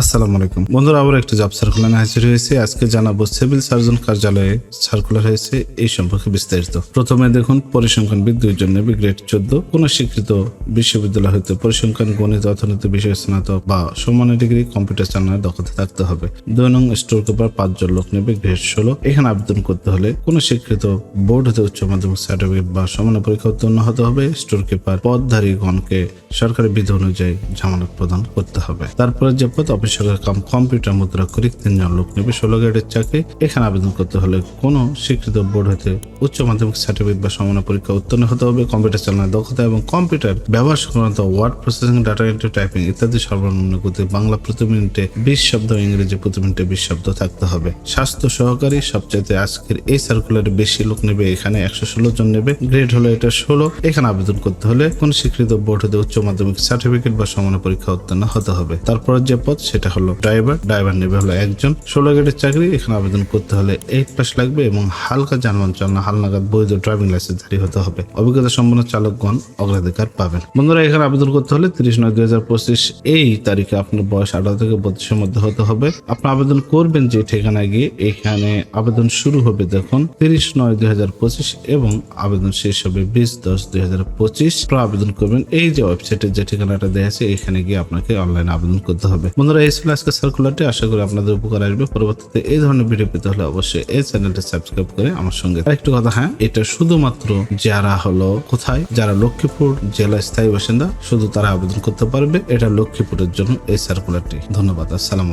আসসালামু আলাইকুম। বন্ধুরা আবার একটা জব সার্কুলার হাজির হয়েছে। আজকে জানাব সিভিল সার্জন কার্যালয়ে সার্কুলার হয়েছে এই সম্পর্কে বিস্তারিত। প্রথমে দেখুন, পরিসংখ্যান দুইজন জন্য গ্রেড চোদ্দ। কোন স্বীকৃত বিশ্ববিদ্যালয় হতে পরিসংখ্যান, গণিত, অর্থনীতি, বিষয় স্নাতক বা সমানের ডিগ্রি কম্পিউটার চালানোর দক্ষতা থাকতে হবে। দুই নং স্টোর কিপার পাঁচজন লোক নেবে গ্রেড ষোলো। এখানে আবেদন করতে হলে কোন স্বীকৃত বোর্ড হতে উচ্চ মাধ্যমিক সার্টিফিকেট বা সমান পরীক্ষা উত্তীর্ণ হতে হবে। স্টোর কিপার পদধারীগণকে সরকারি বিধি অনুযায়ী জামানত প্রদান করতে হবে। তারপরে যে পদ অফিসার কাম কম্পিউটার মুদ্রা করি তিনজন লোক নেবে ষোলো গ্রেডের চাকরি। এখানে আবেদন করতে হলে কোনো স্বীকৃত বোর্ড হতে উচ্চ মাধ্যমিক সার্টিফিকেট বা সমান পরীক্ষা উত্তীর্ণ হতে হবে, কম্পিউটার চালানোর দক্ষতা এবং কম্পিউটার ব্যবহার সংক্রান্ত word processing data entry typing ইত্যাদি সর্বনিম্ন গতি বাংলা প্রতি মিনিটে বিশ শব্দ, ইংরেজি প্রতি মিনিটে বিশ শব্দ থাকতে হবে। স্বাস্থ্য সহকারী সবচাইতে আজকের এই সার্কুলারে বেশি লোক নেবে, এখানে একশো ষোলো জন নেবে। গ্রেড হলো এটা ষোলো। এখানে আবেদন করতে হলে কোন স্বীকৃত বোর্ড হতে উচ্চ মাধ্যমিক সার্টিফিকেট বা সমান পরীক্ষা উত্তীর্ণ হতে হবে। তারপর যে পদ সেটা হলো ড্রাইভার ড্রাইভার নেবে হলো একজন। ষোলো গেটের চাকরি, এখানে আবেদন করতে হলে এইট পাস লাগবে এবং হালকা যানবাহন চালনা হালনাগাদ বৈধ ড্রাইভিং লাইসেন্স ধারী হতে হবে। অভিজ্ঞতা সম্পন্ন চালকগণ অগ্রাধিকার পাবেন। বন্ধুরা, এখানে আবেদন করতে হলে তিরিশ নয় দুই হাজার পঁচিশ এই তারিখে আপনার বয়স আঠারো থেকে বত্রিশের মধ্যে হতে হবে। আপনি আবেদন করবেন যে ঠিকানায় গিয়ে এখানে আবেদন শুরু হবে দেখুন, তিরিশ নয় দুই হাজার পঁচিশ এবং আবেদন শেষ হবে বিশ দশ দুই হাজার পঁচিশ। আবেদন করবেন, এই যে ওয়েবসাইটের যে ঠিকানাটা দেওয়া আছে, এখানে গিয়ে আপনাকে অনলাইনে আবেদন করতে হবে। বন্ধুরা ছিল আজকে সার্কুলারটি আশা করি আপনাদের উপকার আসবে। পরবর্তীতে এই ধরনের ভিডিও পেতে হলে অবশ্যই এই চ্যানেলটি সাবস্ক্রাইব করে আমার সঙ্গে আরেকটু কথা হ্যাঁ এটা শুধুমাত্র যারা হলো কোথায়, যারা লক্ষ্মীপুর জেলা স্থায়ী বাসিন্দা, শুধু তারা আবেদন করতে পারবে। এটা লক্ষ্মীপুরের জন্য এই সার্কুলারটি ধন্যবাদ। আসসালামু